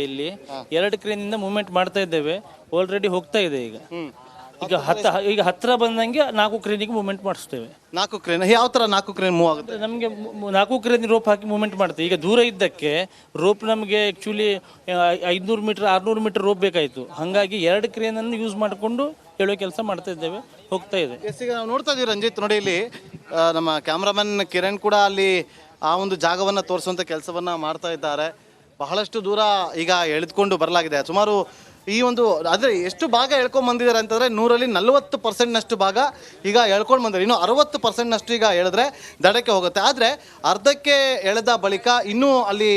ಇಲ್ಲಿ ಎರಡು ಕ್ರೇನಿಂದ ಮೂವ್ಮೆಂಟ್ ಮಾಡ್ತಾ ಇದ್ದೇವೆ. ಆಲ್ರೆಡಿ ಹೋಗ್ತಾ ಇದೆ ಈಗ. ಈಗ ಹತ್ತ ಈಗ ಹತ್ರ ಬಂದಂಗೆ ನಾಲ್ಕು ಕ್ರೇನಿಗೆ ಮೂವ್ಮೆಂಟ್ ಮಾಡಿಸ್ತೇವೆ. ನಾಲ್ಕು ಕ್ರೇನ್ ಯಾವ ತರ ನಾಲ್ಕು ಕ್ರೇನ್ ಮೂವ್ ಆಗುತ್ತೆ? ನಮಗೆ ನಾಲ್ಕು ಕ್ರೇನ್ ರೋಪ್ ಹಾಕಿ ಮೂವ್ಮೆಂಟ್ ಮಾಡ್ತೇವೆ. ಈಗ ದೂರ ಇದ್ದಕ್ಕೆ ರೋಪ್ ನಮಗೆ ಆ್ಯಕ್ಚುಲಿ ಐದುನೂರು ಮೀಟರ್ ಆರುನೂರು ಮೀಟರ್ ರೋಪ್ ಬೇಕಾಯಿತು. ಹಾಗಾಗಿ ಎರಡು ಕ್ರೇನನ್ನು ಯೂಸ್ ಮಾಡಿಕೊಂಡು ಹೇಳೋ ಕೆಲಸ ಮಾಡ್ತಾ ಇದ್ದೇವೆ. ಹೋಗ್ತಾ ಇದೆ. ಈಗ ನಾವು ನೋಡ್ತಾ ಇದೀವಿ ರಂಜಿತ್. ನೋಡಿ ಇಲ್ಲಿ ಆ, ನಮ್ಮ ಕ್ಯಾಮ್ರಾಮನ್ ಕಿರಣ್ ಕೂಡ ಅಲ್ಲಿ ಆ ಒಂದು ಜಾಗವನ್ನು ತೋರಿಸುವಂಥ ಕೆಲಸವನ್ನ ಮಾಡ್ತಾ ಇದ್ದಾರೆ. ಬಹಳಷ್ಟು ದೂರ ಈಗ ಎಳೆದುಕೊಂಡು ಬರಲಾಗಿದೆ. ಸುಮಾರು ಈ ಒಂದು, ಆದರೆ ಎಷ್ಟು ಭಾಗ ಎಳ್ಕೊಂಡು ಬಂದಿದ್ದಾರೆ ಅಂತಂದ್ರೆ ನೂರಲ್ಲಿ ನಲವತ್ತು ಪರ್ಸೆಂಟ್ನಷ್ಟು ಭಾಗ ಈಗ ಎಳ್ಕೊಂಡು ಬಂದಿದ್ದಾರೆ. ಇನ್ನು ಅರವತ್ತು ಪರ್ಸೆಂಟ್ನಷ್ಟು ಈಗ ಎಳೆದ್ರೆ ದಡಕ್ಕೆ ಹೋಗುತ್ತೆ. ಆದರೆ ಅರ್ಧಕ್ಕೆ ಎಳೆದ ಬಳಿಕ ಇನ್ನೂ ಅಲ್ಲಿ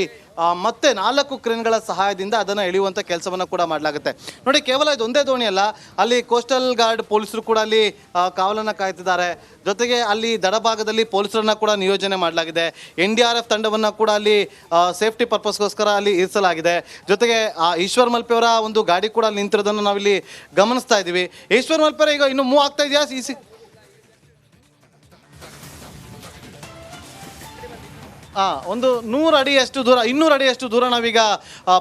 ಮತ್ತೆ ನಾಲ್ಕು ಕ್ರೇನ್ಗಳ ಸಹಾಯದಿಂದ ಅದನ್ನು ಎಳೆಯುವಂಥ ಕೆಲಸವನ್ನು ಕೂಡ ಮಾಡಲಾಗುತ್ತೆ. ನೋಡಿ, ಕೇವಲ ಇದು ಒಂದೇ ದೋಣಿ ಅಲ್ಲ, ಅಲ್ಲಿ ಕೋಸ್ಟಲ್ ಗಾರ್ಡ್ ಪೊಲೀಸರು ಕೂಡ ಅಲ್ಲಿ ಕಾವಲನ್ನು ಕಾಯ್ತಿದ್ದಾರೆ. ಜೊತೆಗೆ ಅಲ್ಲಿ ದಡಭಾಗದಲ್ಲಿ ಪೊಲೀಸರನ್ನ ಕೂಡ ನಿಯೋಜನೆ ಮಾಡಲಾಗಿದೆ. ಎನ್ ಡಿ ಆರ್ ಎಫ್ ತಂಡವನ್ನು ಕೂಡ ಅಲ್ಲಿ ಸೇಫ್ಟಿ ಪರ್ಪಸ್ಗೋಸ್ಕರ ಅಲ್ಲಿ ಇರಿಸಲಾಗಿದೆ. ಜೊತೆಗೆ ಈಶ್ವರ್ ಮಲ್ಪೆಯವರ ಒಂದು ಗಾಡಿ ಕೂಡ ಅಲ್ಲಿ ನಿಂತಿರೋದನ್ನು ನಾವಿಲ್ಲಿ ಗಮನಿಸ್ತಾ ಇದ್ದೀವಿ. ಈಶ್ವರ್ ಮಲ್ಪೆಯವರ ಈಗ ಇನ್ನು ಮೂವ್ ಆಗ್ತಾ ಇದೆಯಾ? ಸಿ ಒಂದು ನೂರು ಅಡಿಯಷ್ಟು ದೂರ ಇನ್ನೂರು ಅಡಿಯಷ್ಟು ದೂರ ನಾವೀಗ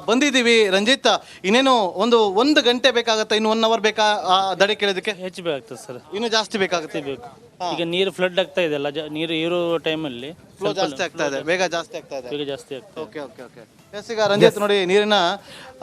ಬಂದಿದ್ದೀವಿ. ರಂಜಿತ್ ಇನ್ನೇನು ಒಂದು ಒಂದು ಗಂಟೆ ಬೇಕಾಗುತ್ತೆ? ಇನ್ನು ಒನ್ ಅವರ್ ಬೇಕಾ? ಆ, ದಡ ಕೇಳೋದಕ್ಕೆ ಹೆಚ್ಚು ಬೇಕಾಗ್ತದೆ ಸರ್. ಇನ್ನು ಜಾಸ್ತಿ ಬೇಕಾಗುತ್ತೆ? ಬೇಕು. ಈಗ ನೀರು ಫ್ಲಡ್ ಆಗ್ತಾ ಇದೆ ಅಲ್ಲ ಜ- ನೀರು ಇರೋ ಟೈಮಲ್ಲಿ ಫ್ಲೋ ಜಾಸ್ತಿ ಆಗ್ತಾ ಇದೆ. ಬೇಗ ಜಾಸ್ತಿ ಆಗ್ತಾ ಇದೆ. ಬೇಗ ಜಾಸ್ತಿ ಆಗ್ತದೆ ಓಕೆ ಓಕೆ ಓಕೆ ಎಸ್ ಈಗ ರಂಜಿತ್ ನೋಡಿ ನೀರಿನ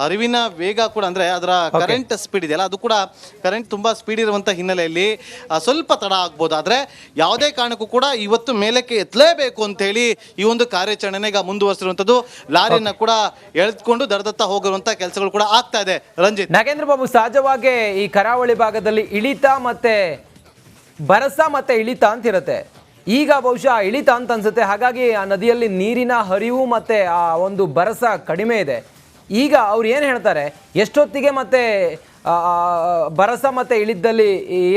ಅರಿವಿನ ವೇಗ ಕೂಡ ಅಂದ್ರೆ ಅದರ ಕರೆಂಟ್ ಸ್ಪೀಡ್ ಇದೆಯಲ್ಲ ಅದು ಕೂಡ ಕರೆಂಟ್ ತುಂಬಾ ಸ್ಪೀಡ್ ಇರುವಂತ ಹಿನ್ನೆಲೆಯಲ್ಲಿ ಆ, ಸ್ವಲ್ಪ ತಡ ಆಗ್ಬೋದು. ಆದ್ರೆ ಯಾವುದೇ ಕಾರಣಕ್ಕೂ ಕೂಡ ಇವತ್ತು ಮೇಲಕ್ಕೆ ಎತ್ತಲೇಬೇಕು ಅಂತ ಹೇಳಿ ಈ ಒಂದು ಕಾರ್ಯಾಚರಣೆ ಈಗ ಮುಂದುವರಿಸಿರುವಂತದ್ದು ಲಾರಿಯನ್ನ ಕೂಡ ಎಳೆದುಕೊಂಡು ದರದತ್ತ ಹೋಗಿರುವಂತ ಕೆಲಸಗಳು ಕೂಡ ಆಗ್ತಾ ಇದೆ. ರಂಜಿತ್. ನಾಗೇಂದ್ರ ಬಾಬು ಸಹಜವಾಗಿ ಈ ಕರಾವಳಿ ಭಾಗದಲ್ಲಿ ಇಳಿತ ಮತ್ತೆ ಬರಸ ಮತ್ತೆ ಇಳಿತ ಅಂತ ಇರುತ್ತೆ. ಈಗ ಬಹುಶಃ ಇಳಿತ ಅಂತ ಅನ್ಸುತ್ತೆ. ಹಾಗಾಗಿ ಆ ನದಿಯಲ್ಲಿ ನೀರಿನ ಹರಿವು ಮತ್ತೆ ಆ ಒಂದು ಬರಸ ಕಡಿಮೆ ಇದೆ. ಈಗ ಅವ್ರು ಏನು ಹೇಳ್ತಾರೆ? ಎಷ್ಟೊತ್ತಿಗೆ ಮತ್ತೆ ಬರಸ ಮತ್ತೆ ಇಳಿದ್ದಲ್ಲಿ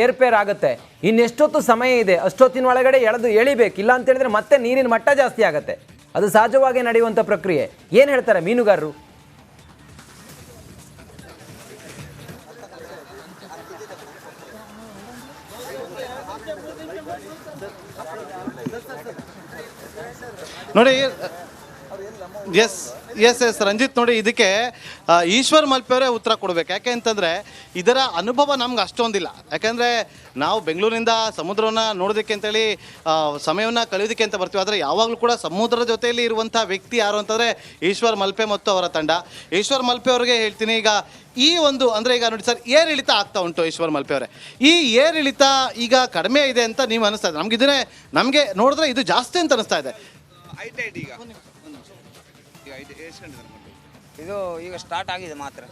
ಏರ್ಪೇರ್ ಆಗುತ್ತೆ? ಇನ್ನೆಷ್ಟೊತ್ತು ಸಮಯ ಇದೆ? ಅಷ್ಟೊತ್ತಿನ ಒಳಗಡೆ ಎಳೆದು ಎಳಿಬೇಕು. ಇಲ್ಲ ಅಂತ ಹೇಳಿದ್ರೆ ಮತ್ತೆ ನೀರಿನ ಮಟ್ಟ ಜಾಸ್ತಿ ಆಗುತ್ತೆ. ಅದು ಸಹಜವಾಗಿ ನಡೆಯುವಂಥ ಪ್ರಕ್ರಿಯೆ. ಏನು ಹೇಳ್ತಾರೆ ಮೀನುಗಾರರು? ನೋಡಿ ಎಸ್ ಎಸ್ ಎಸ್ ರಂಜಿತ್ ನೋಡಿ, ಇದಕ್ಕೆ ಈಶ್ವರ್ ಮಲ್ಪೆಯವರೇ ಉತ್ತರ ಕೊಡ್ಬೇಕು. ಯಾಕೆ ಅಂತಂದ್ರೆ, ಇದರ ಅನುಭವ ನಮ್ಗೆ ಅಷ್ಟೊಂದಿಲ್ಲ. ಯಾಕಂದ್ರೆ, ನಾವು ಬೆಂಗಳೂರಿನಿಂದ ಸಮುದ್ರವನ್ನ ನೋಡೋದಕ್ಕೆ ಅಂತೇಳಿ ಸಮಯವನ್ನು ಕಳೆಯೋದಕ್ಕೆ ಅಂತ ಬರ್ತೀವಿ. ಆದರೆ ಯಾವಾಗಲೂ ಕೂಡ ಸಮುದ್ರದ ಜೊತೆಯಲ್ಲಿ ಇರುವಂಥ ವ್ಯಕ್ತಿ ಯಾರು ಅಂತಂದ್ರೆ, ಈಶ್ವರ್ ಮಲ್ಪೆ ಮತ್ತು ಅವರ ತಂಡ. ಈಶ್ವರ್ ಮಲ್ಪೆ ಅವ್ರಿಗೆ ಹೇಳ್ತೀನಿ, ಈಗ ಈ ಒಂದು, ಅಂದ್ರೆ ಈಗ ನೋಡಿ ಸರ್, ಏರಿಳಿತ ಆಗ್ತಾ ಉಂಟು ಈಶ್ವರ್ ಮಲ್ಪೆ ಅವರೇ. ಈ ಏರಿಳಿತ ಈಗ ಕಡಿಮೆ ಇದೆ ಅಂತ ನೀವು ಅನಿಸ್ತಾ ಇದೆ. ನಮ್ಗೆ ಇದನ್ನೇ, ನಮಗೆ ನೋಡಿದ್ರೆ ಇದು ಜಾಸ್ತಿ ಅಂತ ಅನಿಸ್ತಾ ಇದೆ. ಈಗ ಈಗ ಎಷ್ಟು ಗಂಟೆ ತನಕ ಉಂಟು? ಇದು ಈಗ ಸ್ಟಾರ್ಟ್ ಆಗಿದೆ ಮಾತ್ರ.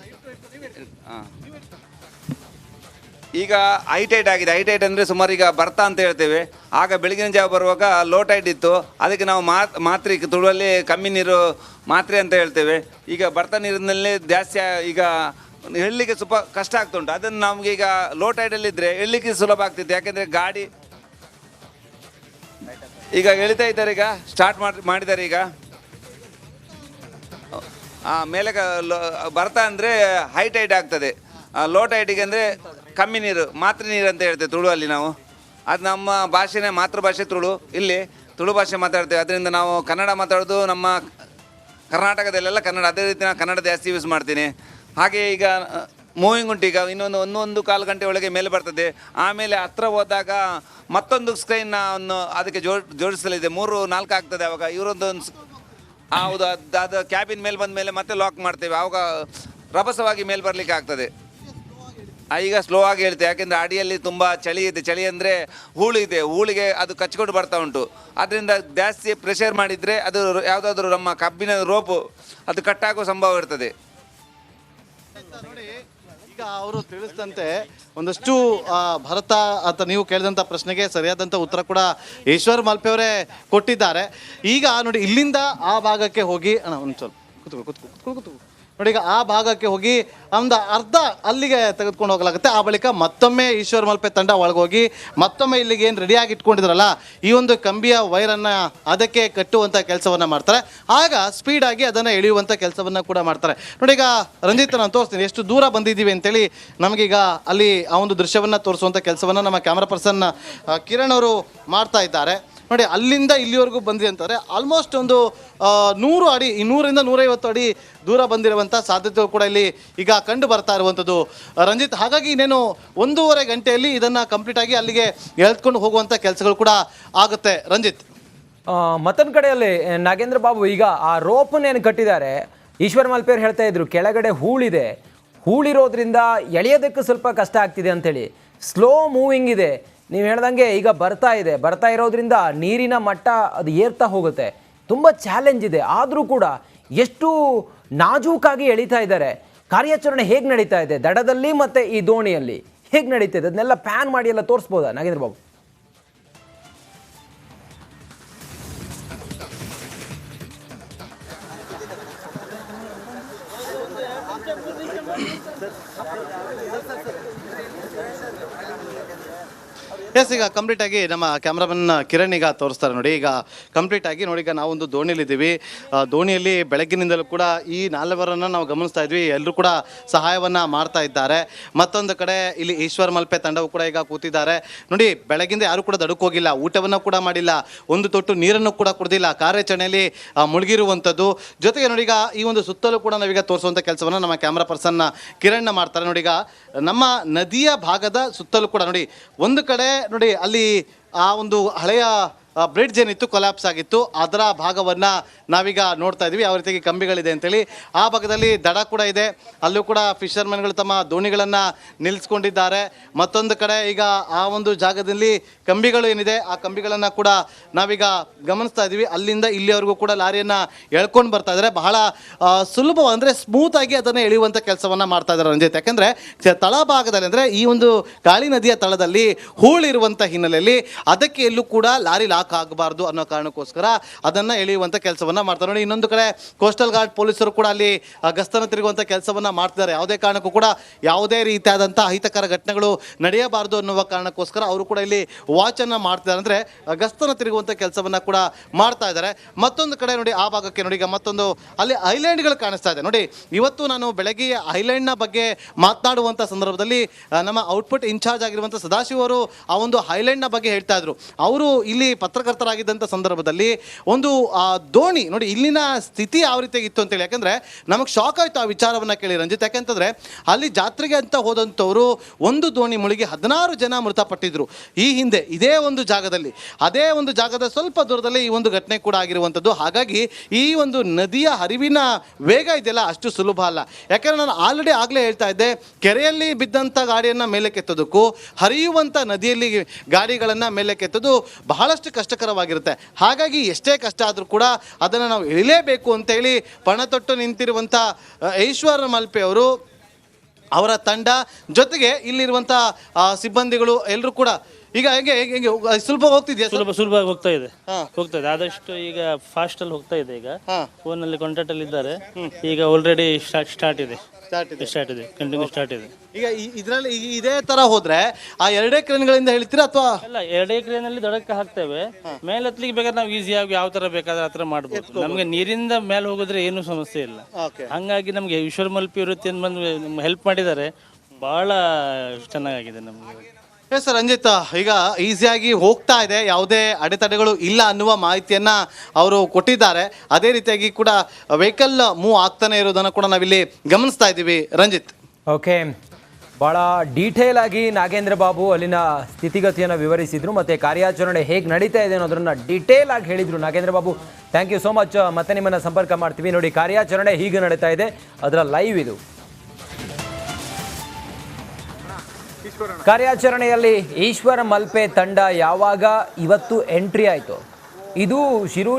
ಈಗ ಹೈ ಟೈಡ್ ಆಗಿದೆ. ಹೈ ಟೈಟ್ ಅಂದರೆ ಸುಮಾರು ಈಗ ಬರ್ತಾ ಅಂತ ಹೇಳ್ತೇವೆ. ಆಗ ಬೆಳಗಿನ ಜಾವ ಬರುವಾಗ ಲೋ ಟೈಟ್ ಇತ್ತು. ಅದಕ್ಕೆ ನಾವು ಮಾತ್ ಮಾತ್ರೆ ತುಳುವಲ್ಲಿ ಕಮ್ಮಿ ನೀರು ಮಾತ್ರೆ ಅಂತ ಹೇಳ್ತೇವೆ. ಈಗ ಬರ್ತಾ ನೀರಿನಲ್ಲಿ ಜಾಸ್ತಿ ಆ- ಈಗ ಹೇಳಲಿಕ್ಕೆ ಸ್ವಲ್ಪ ಕಷ್ಟ ಆಗ್ತುಂಟು ಉಂಟು. ಅದನ್ನು ನಮಗೆ ಈಗ ಲೋ ಟೈಟಲ್ಲಿದ್ದರೆ ಹೇಳಲಿಕ್ಕೆ ಸುಲಭ ಆಗ್ತಿತ್ತು. ಯಾಕೆಂದರೆ ಗಾಡಿ ಈಗ ಎಳಿತಾ ಇದ್ದಾರೆ ಈಗ. ಸ್ಟಾರ್ಟ್ ಮಾಡಿ ಮಾಡಿದ್ದಾರೆ ಈಗ. ಮೇಲೆ ಬರ್ತಾ ಅಂದರೆ ಹೈ ಟೈಡ್ ಆಗ್ತದೆ. ಲೋ ಟೈಟಿಗೆ ಅಂದರೆ ಕಮ್ಮಿ ನೀರು ಮಾತೃ ನೀರು ಅಂತ ಹೇಳ್ತೇವೆ ತುಳುವಲ್ಲಿ ನಾವು. ಅದು ನಮ್ಮ ಭಾಷೆನೇ ಮಾತೃಭಾಷೆ ತುಳು. ಇಲ್ಲಿ ತುಳು ಭಾಷೆ ಮಾತಾಡ್ತೇವೆ. ಅದರಿಂದ ನಾವು ಕನ್ನಡ ಮಾತಾಡೋದು ನಮ್ಮ ಕರ್ನಾಟಕದಲ್ಲೆಲ್ಲ ಕನ್ನಡ. ಅದೇ ರೀತಿ ನಾನು ಕನ್ನಡ ಜಾಸ್ತಿ ಯೂಸ್ ಮಾಡ್ತೀನಿ. ಹಾಗೆ ಈಗ ಮೂವಿಂಗ್ ಉಂಟು. ಈಗ ಇನ್ನೊಂದು, ಒಂದೊಂದು ಕಾಲು ಗಂಟೆ ಒಳಗೆ ಮೇಲೆ ಬರ್ತದೆ. ಆಮೇಲೆ ಹತ್ರ ಹೋದಾಗ ಮತ್ತೊಂದು ಸ್ಕ್ರೀನ್ನ ಅನ್ನು ಅದಕ್ಕೆ ಜೋಡ್ ಜೋಡಿಸಲಿದೆ. ಮೂರು, ನಾಲ್ಕು ಆಗ್ತದೆ ಅವಾಗ. ಇವರೊಂದು ಒಂದು ಹೌದು, ಅದು ಅದು ಕ್ಯಾಬಿನ್ ಮೇಲೆ ಬಂದ ಮೇಲೆ ಮತ್ತೆ ಲಾಕ್ ಮಾಡ್ತೇವೆ. ಆವಾಗ ರಭಸವಾಗಿ ಮೇಲೆ ಬರಲಿಕ್ಕೆ ಆಗ್ತದೆ. ಈಗ ಸ್ಲೋ ಆಗಿ ಹೇಳ್ತೆ, ಯಾಕೆಂದರೆ ಅಡಿಯಲ್ಲಿ ತುಂಬ ಚಳಿ ಇದೆ. ಚಳಿ ಅಂದರೆ ಹೂಳು ಇದೆ. ಹೂಳಿಗೆ ಅದು ಕಚ್ಕೊಂಡು ಬರ್ತಾ ಉಂಟು. ಅದರಿಂದ ಜಾಸ್ತಿ ಪ್ರೆಷರ್ ಮಾಡಿದರೆ ಅದು ಯಾವುದಾದ್ರೂ ನಮ್ಮ ಕಬ್ಬಿನ ರೋಪು, ಅದು ಕಟ್ಟಾಗೋ ಸಂಭವ ಇರ್ತದೆ. ಈಗ ಅವರು ತಿಳಿಸಿದಂತೆ ಒಂದಷ್ಟು ಭರತ ಅಥವಾ ನೀವು ಕೇಳಿದಂಥ ಪ್ರಶ್ನೆಗೆ ಸರಿಯಾದಂಥ ಉತ್ತರ ಕೂಡ ಈಶ್ವರ್ ಮಲ್ಪೆ ಅವರೇ ಕೊಟ್ಟಿದ್ದಾರೆ. ಈಗ ನೋಡಿ, ಇಲ್ಲಿಂದ ಆ ಭಾಗಕ್ಕೆ ಹೋಗಿ, ಅಣ್ಣ, ಒಂದು ಸ್ವಲ್ಪ ಕುತ್ಕೋ ಕುತ್ಕೋ ಕುತ್ಕೋ, ಕೂತ್ಕೊ. ನೋಡಿ, ಈಗ ಆ ಭಾಗಕ್ಕೆ ಹೋಗಿ ಒಂದು ಅರ್ಧ ಅಲ್ಲಿಗೆ ತೆಗೆದುಕೊಂಡು ಹೋಗಲಾಗುತ್ತೆ. ಆ ಬಳಿಕ ಮತ್ತೊಮ್ಮೆ ಈಶ್ವರ ಮಲ್ಪೆ ತಂಡ ಒಳಗೋಗಿ ಮತ್ತೊಮ್ಮೆ ಇಲ್ಲಿಗೆ ಏನು ರೆಡಿಯಾಗಿ ಇಟ್ಕೊಂಡಿದ್ರಲ್ಲ ಈ ಒಂದು ಕಂಬಿಯ ವೈರನ್ನು ಅದಕ್ಕೆ ಕಟ್ಟುವಂಥ ಕೆಲಸವನ್ನು ಮಾಡ್ತಾರೆ. ಆಗ ಸ್ಪೀಡಾಗಿ ಅದನ್ನು ಎಳೆಯುವಂಥ ಕೆಲಸವನ್ನು ಕೂಡ ಮಾಡ್ತಾರೆ. ನೋಡಿ, ಈಗ ರಂಜಿತ್ ನಾನು ತೋರಿಸ್ತೀನಿ, ಎಷ್ಟು ದೂರ ಬಂದಿದ್ದೀವಿ ಅಂತೇಳಿ ನಮಗೀಗ ಅಲ್ಲಿ ಆ ಒಂದು ದೃಶ್ಯವನ್ನು ತೋರಿಸುವಂಥ ಕೆಲಸವನ್ನು ನಮ್ಮ ಕ್ಯಾಮ್ರಾ ಪರ್ಸನ್ ಕಿರಣ್ ಅವರು ಮಾಡ್ತಾ ಇದ್ದಾರೆ. ನೋಡಿ, ಅಲ್ಲಿಂದ ಇಲ್ಲಿವರೆಗೂ ಬಂದಿದೆ ಅಂತಾರೆ ಆಲ್ಮೋಸ್ಟ್ ಒಂದು ನೂರು ಅಡಿ ನೂರಿಂದ ನೂರೈವತ್ತು ಅಡಿ ದೂರ ಬಂದಿರುವಂಥ ಸಾಧ್ಯತೆಗಳು ಕೂಡ ಇಲ್ಲಿ ಈಗ ಕಂಡು ಬರ್ತಾ ಇರುವಂಥದ್ದು. ರಂಜಿತ್, ಹಾಗಾಗಿ ಇನ್ನೇನು ಒಂದೂವರೆ ಗಂಟೆಯಲ್ಲಿ ಇದನ್ನು ಕಂಪ್ಲೀಟ್ ಆಗಿ ಅಲ್ಲಿಗೆ ಎಳೆದುಕೊಂಡು ಹೋಗುವಂಥ ಕೆಲಸಗಳು ಕೂಡ ಆಗುತ್ತೆ. ರಂಜಿತ್. ಮತ್ತೊಂದು ಕಡೆಯಲ್ಲಿ ನಾಗೇಂದ್ರ ಬಾಬು, ಈಗ ಆ ರೋಪನ್ನೇನು ಕಟ್ಟಿದ್ದಾರೆ? ಈಶ್ವರ್ ಮಲ್ಪೇರ್ ಹೇಳ್ತಾ ಇದ್ರು, ಕೆಳಗಡೆ ಹೂಳಿದೆ. ಹೂಳಿರೋದ್ರಿಂದ ಎಳೆಯೋದಕ್ಕೆ ಸ್ವಲ್ಪ ಕಷ್ಟ ಆಗ್ತಿದೆ ಅಂಥೇಳಿ ಸ್ಲೋ ಮೂವಿಂಗ್ ಇದೆ. ನೀವು ಹೇಳ್ದಂಗೆ ಈಗ ಬರ್ತಾ ಇದೆ. ಬರ್ತಾ ಇರೋದ್ರಿಂದ ನೀರಿನ ಮಟ್ಟ ಅದು ಏರ್ತಾ ಹೋಗುತ್ತೆ. ತುಂಬ ಚಾಲೆಂಜ್ ಇದೆ. ಆದರೂ ಕೂಡ ಎಷ್ಟು ನಾಜೂಕಾಗಿ ಎಳಿತಾ ಇದ್ದಾರೆ. ಕಾರ್ಯಾಚರಣೆ ಹೇಗೆ ನಡೀತಾ ಇದೆ? ದಡದಲ್ಲಿ ಮತ್ತು ಈ ದೋಣಿಯಲ್ಲಿ ಹೇಗೆ ನಡೀತಾ ಇದೆ? ಅದನ್ನೆಲ್ಲ ಪ್ಯಾನ್ ಮಾಡಿ ಎಲ್ಲ ತೋರಿಸ್ಬೋದಾ? ನಾಗೇಂದ್ರ ಬಾಬು. ಎಸ್ ಈಗ ಕಂಪ್ಲೀಟ್ ಆಗಿ ನಮ್ಮ ಕ್ಯಾಮ್ರಾಮನ್ ಕಿರಣ್ ಈಗ ತೋರಿಸ್ತಾರೆ ನೋಡಿ. ಈಗ ಕಂಪ್ಲೀಟ್ ಆಗಿ ನೋಡಿ, ಈಗ ನಾವೊಂದು ದೋಣಿಯಲ್ಲಿದ್ದೀವಿ ದೋಣಿಯಲ್ಲಿ ಬೆಳಗ್ಗಿನಿಂದಲೂ ಕೂಡ ಈ ನಾಲ್ವರನ್ನು ನಾವು ಗಮನಿಸ್ತಾ ಇದ್ವಿ. ಎಲ್ಲರೂ ಕೂಡ ಸಹಾಯವನ್ನು ಮಾಡ್ತಾ ಇದ್ದಾರೆ. ಮತ್ತೊಂದು ಕಡೆ ಇಲ್ಲಿ ಈಶ್ವರ್ ಮಲ್ಪೆ ತಂಡವು ಕೂಡ ಈಗ ಕೂತಿದ್ದಾರೆ. ನೋಡಿ ಬೆಳಗಿಂದ ಯಾರು ಕೂಡ ದಡಕ್ಕೆ ಹೋಗಿಲ್ಲ ಊಟವನ್ನು ಕೂಡ ಮಾಡಿಲ್ಲ. ಒಂದು ತೊಟ್ಟು ನೀರನ್ನು ಕೂಡ ಕುಡಿದಿಲ್ಲ. ಕಾರ್ಯಾಚರಣೆಯಲ್ಲಿ ಮುಳುಗಿರುವಂಥದ್ದು. ಜೊತೆಗೆ ನೋಡಿ, ಈಗ ಈ ಒಂದು ಸುತ್ತಲೂ ಕೂಡ ನಾವೀಗ ತೋರಿಸುವಂಥ ಕೆಲಸವನ್ನು ನಮ್ಮ ಕ್ಯಾಮ್ರಾ ಪರ್ಸನ್ನ ಕಿರಣ್ ಮಾಡ್ತಾರೆ. ನೋಡಿ, ಈಗ ನಮ್ಮ ನದಿಯ ಭಾಗದ ಸುತ್ತಲೂ ಕೂಡ ನೋಡಿ, ಒಂದು ಕಡೆ ನೋಡಿ ಅಲ್ಲಿ ಆ ಒಂದು ಹಳೆಯ ಬ್ರಿಡ್ಜ್ ಏನಿತ್ತು ಕೊಲಾಪ್ಸ್ ಆಗಿತ್ತು. ಅದರ ಭಾಗವನ್ನು ನಾವೀಗ ನೋಡ್ತಾ ಇದ್ದೀವಿ ಯಾವ ರೀತಿಯಾಗಿ ಕಂಬಿಗಳಿದೆ ಅಂತೇಳಿ. ಆ ಭಾಗದಲ್ಲಿ ದಡ ಕೂಡ ಇದೆ. ಅಲ್ಲೂ ಕೂಡ ಫಿಷರ್ಮೆನ್ಗಳು ತಮ್ಮ ದೋಣಿಗಳನ್ನು ನಿಲ್ಲಿಸ್ಕೊಂಡಿದ್ದಾರೆ ಮತ್ತೊಂದು ಕಡೆ ಈಗ ಆ ಒಂದು ಜಾಗದಲ್ಲಿ ಕಂಬಿಗಳು ಏನಿದೆ, ಆ ಕಂಬಿಗಳನ್ನು ಕೂಡ ನಾವೀಗ ಗಮನಿಸ್ತಾ ಇದ್ದೀವಿ ಅಲ್ಲಿಂದ ಇಲ್ಲಿವರೆಗೂ ಕೂಡ ಲಾರಿಯನ್ನು ಎಳ್ಕೊಂಡು ಬರ್ತಾ ಇದ್ದಾರೆ ಬಹಳ ಸುಲಭ ಅಂದರೆ ಸ್ಮೂತಾಗಿ ಅದನ್ನು ಎಳೆಯುವಂಥ ಕೆಲಸವನ್ನು ಮಾಡ್ತಾ ಇದ್ದಾರೆ ರಂಜಿತ್. ಯಾಕೆಂದರೆ ತಳಭಾಗದಲ್ಲಿ ಅಂದರೆ ಈ ಒಂದು ಕಾಳಿ ನದಿಯ ತಳದಲ್ಲಿ ಹೂಳಿರುವಂಥ ಹಿನ್ನೆಲೆಯಲ್ಲಿ ಅದಕ್ಕೆ ಎಲ್ಲೂ ಕೂಡ ಲಾರಿ ಲಾಕ್ ಆಗಬಾರ್ದು ಅನ್ನೋ ಕಾರಣಕ್ಕೋಸ್ಕರ ಅದನ್ನು ಎಳೆಯುವಂಥ ಕೆಲಸವನ್ನು ಮಾಡ್ತಾರೆ. ನೋಡಿ, ಇನ್ನೊಂದು ಕಡೆ ಕೋಸ್ಟಲ್ ಗಾರ್ಡ್ ಪೊಲೀಸರು ಕೂಡ ಅಲ್ಲಿ ಗಸ್ತನ ತಿರುಗುವಂಥ ಕೆಲಸವನ್ನು ಮಾಡ್ತಿದ್ದಾರೆ. ಯಾವುದೇ ಕಾರಣಕ್ಕೂ ಕೂಡ ಯಾವುದೇ ರೀತಿಯಾದಂಥ ಅಹಿತಕರ ಘಟನೆಗಳು ನಡೆಯಬಾರದು ಅನ್ನುವ ಕಾರಣಕ್ಕೋಸ್ಕರ ಅವರು ಕೂಡ ಇಲ್ಲಿ ವಾಚನ್ನು ಮಾಡ್ತಿದ್ದಾರೆ. ಅಂದರೆ ಗಸ್ತನ ತಿರುಗುವಂಥ ಕೆಲಸವನ್ನು ಕೂಡ ಮಾಡ್ತಾ ಇದ್ದಾರೆ. ಮತ್ತೊಂದು ಕಡೆ ನೋಡಿ, ಆ ಭಾಗಕ್ಕೆ ನೋಡಿ, ಈಗ ಮತ್ತೊಂದು ಅಲ್ಲಿ ಐಲ್ಯಾಂಡ್ಗಳು ಕಾಣಿಸ್ತಾ ಇದೆ. ನೋಡಿ, ಇವತ್ತು ನಾನು ಬೆಳಗ್ಗೆ ಐಲ್ಯಾಂಡ್ನ ಬಗ್ಗೆ ಮಾತನಾಡುವಂಥ ಸಂದರ್ಭದಲ್ಲಿ ನಮ್ಮ ಔಟ್ಪುಟ್ ಇನ್ಚಾರ್ಜ್ ಆಗಿರುವಂಥ ಸದಾಶಿವ ಅವರು ಆ ಒಂದು ಐಲ್ಯಾಂಡ್ನ ಬಗ್ಗೆ ಹೇಳ್ತಾ ಇದ್ರು. ಅವರು ಇಲ್ಲಿ ಪತ್ರಕರ್ತರಾಗಿದ್ದಂಥ ಸಂದರ್ಭದಲ್ಲಿ ಒಂದು ದೋಣಿ, ನೋಡಿ ಇಲ್ಲಿನ ಸ್ಥಿತಿ ಯಾವ ರೀತಿಯಾಗಿ ಇತ್ತು ಅಂತೇಳಿ. ಯಾಕಂದರೆ ನಮಗೆ ಶಾಕ್ ಆಯಿತು ಆ ವಿಚಾರವನ್ನು ಕೇಳಿ ರಂಜಿತ್. ಯಾಕೆಂತಂದರೆ ಅಲ್ಲಿ ಜಾತ್ರೆಗೆ ಅಂತ ಹೋದಂಥವರು ಒಂದು ದೋಣಿ ಮುಳುಗಿ ಹದಿನಾರು ಜನ ಮೃತಪಟ್ಟಿದ್ದರು ಈ ಹಿಂದೆ ಇದೇ ಒಂದು ಜಾಗದಲ್ಲಿ, ಅದೇ ಒಂದು ಜಾಗದ ಸ್ವಲ್ಪ ದೂರದಲ್ಲಿ ಈ ಒಂದು ಘಟನೆ ಕೂಡ ಆಗಿರುವಂಥದ್ದು. ಹಾಗಾಗಿ ಈ ಒಂದು ನದಿಯ ಹರಿವಿನ ವೇಗ ಇದೆಯಲ್ಲ, ಅಷ್ಟು ಸುಲಭ ಅಲ್ಲ. ಯಾಕಂದರೆ ನಾನು ಆಲ್ರೆಡಿ ಆಗಲೇ ಹೇಳ್ತಾ ಇದ್ದೆ, ಕೆರೆಯಲ್ಲಿ ಬಿದ್ದಂಥ ಗಾಡಿಯನ್ನು ಮೇಲೆ ಕೆತ್ತೋದಕ್ಕೂ ಹರಿಯುವಂಥ ನದಿಯಲ್ಲಿ ಗಾಡಿಗಳನ್ನು ಮೇಲೆ ಕೆತ್ತೋದು ಬಹಳಷ್ಟು ಕಷ್ಟಕರವಾಗಿರುತ್ತೆ. ಹಾಗಾಗಿ ಎಷ್ಟೇ ಕಷ್ಟ ಆದರೂ ಕೂಡ ಅದನ್ನು ನಾವು ಇಳಿಲೇಬೇಕು ಅಂತೇಳಿ ಪಣ ತೊಟ್ಟು ನಿಂತಿರುವಂಥ ಈಶ್ವರ ಮಲ್ಪೆ ಅವರು ಅವರ ತಂಡ ಜೊತೆಗೆ ಇಲ್ಲಿರುವಂಥ ಸಿಬ್ಬಂದಿಗಳು ಎಲ್ಲರೂ ಕೂಡ ಈಗ ಹೆಂಗೆ ಹೆಂಗೆ ಹೆಂಗೆ ಸುಲಭ ಹೋಗ್ತಿದ್ಯಾ ಸ್ವಲ್ಪ ಸುಲಭ ಸುಲಭವಾಗಿ ಹೋಗ್ತಾ ಇದೆ. ಹಾ. ಹೋಗ್ತಾ ಇದೆ ಆದಷ್ಟು ಈಗ ಫಾಸ್ಟ್ ಅಲ್ಲಿ ಹೋಗ್ತಾ ಇದೆ ಈಗ. ಹಾ. ಫೋನ್ ಅಲ್ಲಿ ಕಾಂಟ್ಯಾಕ್ಟ್ ಅಲ್ಲಿ ಇದ್ದಾರೆ. ಈಗ ಆಲ್ರೆಡಿ ಸ್ಟಾರ್ಟ್ ಸ್ಟಾರ್ಟ್ ಇದೆ. Start ಇದೆ. ಸ್ಟಾರ್ಟ್ ಇದೆ. ಕಂಟಿನ್ಯೂ ಸ್ಟಾರ್ಟ್ ಇದೆ. ಈಗ ಇದರಲ್ಲಿ ಇದೇ ತರ ಹೋದ್ರೆ ಆ ಎರಡೇ ಕ್ರೇನ್ಗಳಿಂದ ಹೇಳ್ತೀರಾ ಅಥವಾ? ಇಲ್ಲ ಎರಡೇ ಕ್ರೇನಲ್ಲಿ ದಡಕ್ಕೆ ಹಾಕ್ತೇವೆ. ಮೇಲೆ ಹತ್ಲಿಕ್ಕೆ ಬೇಕಾದ್ರೆ ನಾವು ಈಸಿಯಾಗಿ ಯಾವ ತರ ಬೇಕಾದ್ರೆ ಆ ಥರ ಮಾಡ್ಬೋದು. ನಮಗೆ ನೀರಿಂದ ಮೇಲೆ ಹೋಗಿದ್ರೆ ಏನು ಸಮಸ್ಯೆ ಇಲ್ಲ. ಓಕೆ. ಹಂಗಾಗಿ ನಮಗೆ ಈಶ್ವರ ಮಲ್ಪಿ ವೃತ್ತಿ ಅಂತ ಬಂದು ಹೆಲ್ಪ್ ಮಾಡಿದ್ದಾರೆ ಬಹಳ ಚೆನ್ನಾಗಿದೆ ನಮಗೆ. ಸರ್ ರಂಜಿತ್ ಈಗ ಈಸಿಯಾಗಿ ಹೋಗ್ತಾ ಇದೆ. ಯಾವುದೇ ಅಡೆತಡೆಗಳು ಇಲ್ಲ ಅನ್ನುವ ಮಾಹಿತಿಯನ್ನ ಅವರು ಕೊಟ್ಟಿದ್ದಾರೆ. ಅದೇ ರೀತಿಯಾಗಿ ಕೂಡ ವೆಹಿಕಲ್ ಮೂವ್ ಆಗ್ತಾನೆ ಇರೋದನ್ನು ಕೂಡ ನಾವಿಲ್ಲಿ ಗಮನಿಸ್ತಾ ಇದ್ದೀವಿ. ರಂಜಿತ್. ಓಕೆ. ಭಾಳ ಡೀಟೇಲ್ ಆಗಿ ನಾಗೇಂದ್ರ ಬಾಬು ಅಲ್ಲಿನ ಸ್ಥಿತಿಗತಿಯನ್ನು ವಿವರಿಸಿದ್ರು, ಮತ್ತೆ ಕಾರ್ಯಾಚರಣೆ ಹೇಗೆ ನಡೀತಾ ಇದೆ ಅನ್ನೋದನ್ನ ಡೀಟೇಲ್ ಆಗಿ ಹೇಳಿದ್ರು Nagendra Babu. Thank you so much ಮತ್ತೆ ನಿಮ್ಮನ್ನು ಸಂಪರ್ಕ ಮಾಡ್ತೀವಿ. ನೋಡಿ, ಕಾರ್ಯಾಚರಣೆ ಹೀಗೆ ನಡೀತಾ ಇದೆ. ಅದರ ಲೈವ್ ಇದು. ಕಾರ್ಯಾಚರಣೆಯಲ್ಲಿ ಈಶ್ವರ ಮಲ್ಪೆ ತಂಡ ಯಾವಾಗ ಇವತ್ತು ಎಂಟ್ರಿ ಆಯಿತು? ಇದು ಶಿರೂರಿ